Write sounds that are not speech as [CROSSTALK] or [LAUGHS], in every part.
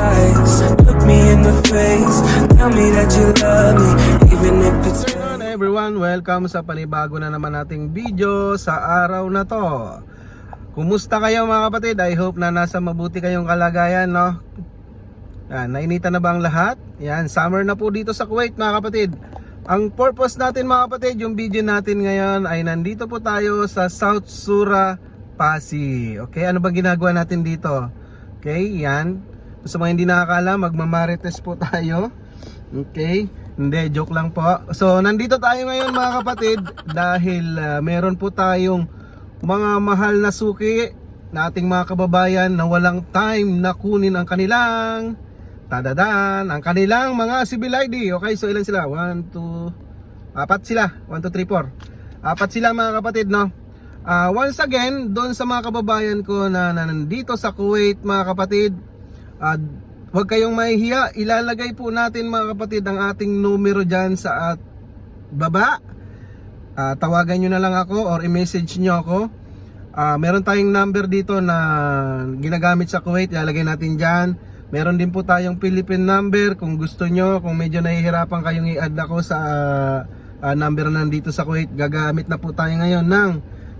eyes. Look me in the face. Tell me that you love me, even if it's. Everyone, welcome sa panibago na naman nating video sa araw na to. Kumusta kayo mga kapatid? I hope na nasa mabuti kayong kalagayan, no? Yan, nainitan na ba ang lahat? Yan, summer na po dito sa Kuwait mga kapatid. Ang purpose natin mga kapatid, yung video natin ngayon ay nandito po tayo sa South Sura, Pasi. Okay, ano ba ginagawa natin dito? Okay, yan. Sa mga hindi nakakala, magmamarites po [LAUGHS] tayo. Okay? Hindi, joke lang po. So, nandito tayo ngayon mga kapatid dahil ah, meron po tayong mga mahal na suki na ating mga kababayan na walang time na kunin ang kanilang tadadan, ang kanilang mga civil ID. Okay, so ilan sila? 1, 2, apat sila. 1, 2, 3, 4. Apat sila mga kapatid, no? Ah, once again, doon sa mga kababayan ko na, na nandito sa Kuwait, mga kapatid, ah, huwag kayong mahihiya. Ilalagay po natin mga kapatid ang ating numero dyan sa at baba. Ah, tawagan nyo na lang ako or i-message nyo ako. Ah, meron tayong number dito na ginagamit sa Kuwait, ilalagay natin dyan. Meron din po tayong Philippine number kung gusto nyo, kung medyo nahihirapan kayong i-add ako sa ah, number na nandito sa Kuwait, gagamit na po tayo ngayon ng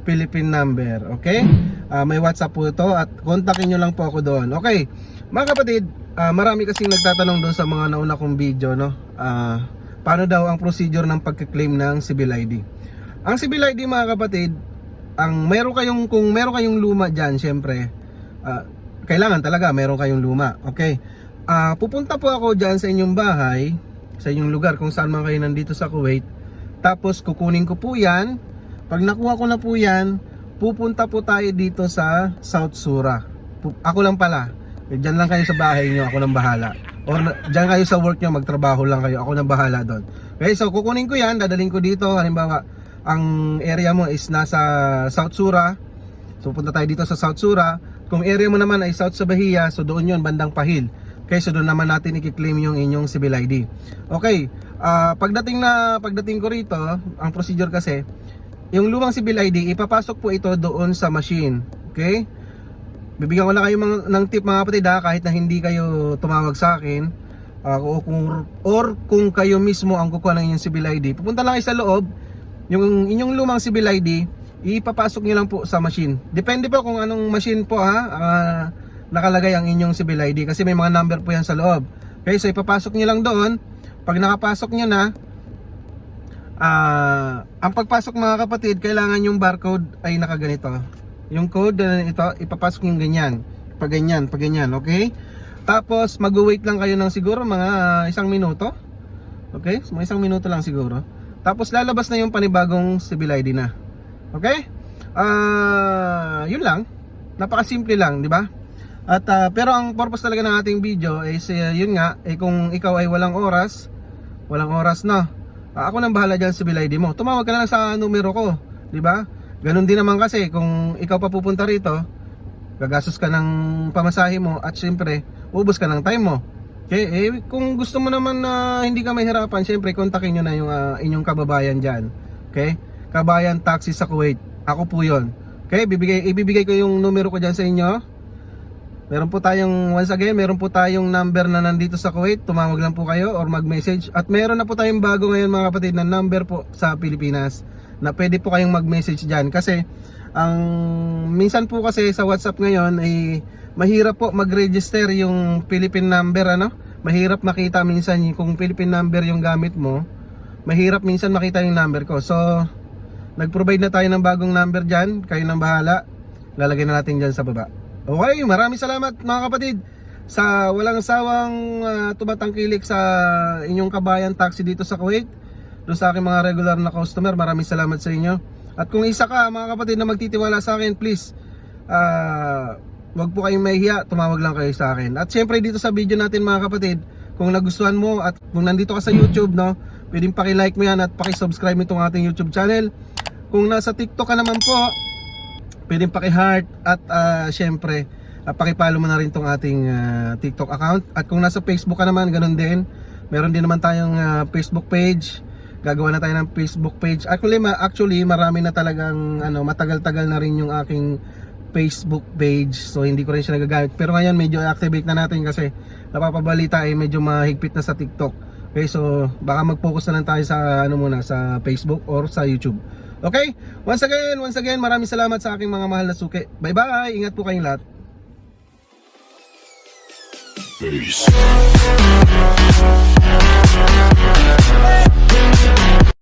Philippine number. Okay? Ah, may WhatsApp po ito at kontakin nyo lang po ako doon. Okay. Mga kapatid, ah, marami kasing nagtatanong doon sa mga nauna kong video, no? Ah, paano daw ang procedure ng pagka-claim ng civil ID? Ang civil ID mga kapatid, ang meron kayong kung meron kayong luma diyan, syempre, ah, kailangan talaga meron kayong luma. Okay? Ah, pupunta po ako diyan sa inyong bahay, sa inyong lugar kung saan man kayo nandito sa Kuwait. Tapos kukunin ko po 'yan. Pag nakuha ko na po 'yan, pupunta po tayo dito sa South Sura. Ako lang pala. Eh, Diyan lang kayo sa bahay niyo, ako nang bahala. Or diyan kayo sa work niyo, magtrabaho lang kayo, ako nang bahala doon. Okay, so kukunin ko 'yan, dadaling ko dito, halimbawa, ang area mo is nasa South Sura. So punta tayo dito sa South Sura. Kung area mo naman ay South sa Bahia, so doon 'yon bandang Pahil. Okay, so doon naman natin i-claim yung inyong civil ID. Okay, ah, pagdating na pagdating ko rito, ang procedure kasi, yung lumang civil ID, ipapasok po ito doon sa machine. Okay? Bibigyan ko lang kayo mga, ng tip mga kapatid ha, kahit na hindi kayo tumawag sa akin. ah, o kung, or kung kayo mismo ang kukuha ng inyong civil ID, pupunta lang kayo sa loob, yung inyong lumang civil ID, ipapasok nyo lang po sa machine. Depende po kung anong machine po ha, ah, nakalagay ang inyong civil ID kasi may mga number po yan sa loob. Okay, so ipapasok nyo lang doon. Pag nakapasok nyo na, ah, ang pagpasok mga kapatid, kailangan yung barcode ay nakaganito. Yung code na ito, ipapasok yung ganyan. Pag ganyan, pag ganyan, okay? Tapos mag-wait lang kayo ng siguro mga isang minuto. Okay? Mga isang minuto lang siguro. Tapos lalabas na yung panibagong civil ID na. Okay? Ah, yun lang. Napakasimple lang, di ba? At ah, pero ang purpose talaga ng ating video is eh, yun nga, eh, kung ikaw ay walang oras, walang oras na. Ako nang bahala diyan sa ID mo. Tumawag ka na lang sa numero ko, di ba? Ganon din naman kasi kung ikaw pa pupunta rito, gagastos ka ng pamasahe mo at syempre, ubos ka ng time mo. Okay, eh, kung gusto mo naman na hindi ka mahirapan, syempre kontakin nyo na yung ah, inyong kababayan diyan. Okay? Kabayan Taxi sa Kuwait. Ako po 'yon. Okay, bibigay ibibigay ko yung numero ko diyan sa inyo. Meron po tayong once again, meron po tayong number na nandito sa Kuwait. Tumawag lang po kayo or mag-message. At meron na po tayong bago ngayon mga kapatid na number po sa Pilipinas na pwede po kayong mag-message diyan kasi ang minsan po kasi sa WhatsApp ngayon ay mahirap po mag-register yung Philippine number ano. Mahirap makita minsan kung Philippine number yung gamit mo. Mahirap minsan makita yung number ko. So nag-provide na tayo ng bagong number diyan. Kayo nang bahala. Lalagay na natin diyan sa baba. Okay, maraming salamat mga kapatid sa walang sawang ah, tumatangkilik sa inyong kabayan taxi dito sa Kuwait. Doon sa aking mga regular na customer, maraming salamat sa inyo. At kung isa ka mga kapatid na magtitiwala sa akin, please, ah, wag po kayong mahihiya, tumawag lang kayo sa akin. At syempre dito sa video natin mga kapatid, kung nagustuhan mo at kung nandito ka sa YouTube, no, pwedeng paki-like mo yan at paki-subscribe mo itong ating YouTube channel. Kung nasa TikTok ka naman po, pwedeng paki-heart at ah, syempre uh, paki-follow mo na rin tong ating ah, TikTok account at kung nasa Facebook ka naman ganun din meron din naman tayong ah, Facebook page gagawa na tayo ng Facebook page actually, ma- actually marami na talagang ano, matagal-tagal na rin yung aking Facebook page. So hindi ko rin siya nagagamit. Pero ngayon medyo activate na natin kasi napapabalita ay medyo mahigpit na sa TikTok. Okay, so baka mag-focus na lang tayo sa ano muna sa Facebook or sa YouTube. Okay? Once again, once again, maraming salamat sa aking mga mahal na suki. Bye-bye. Ingat po kayong lahat. Peace.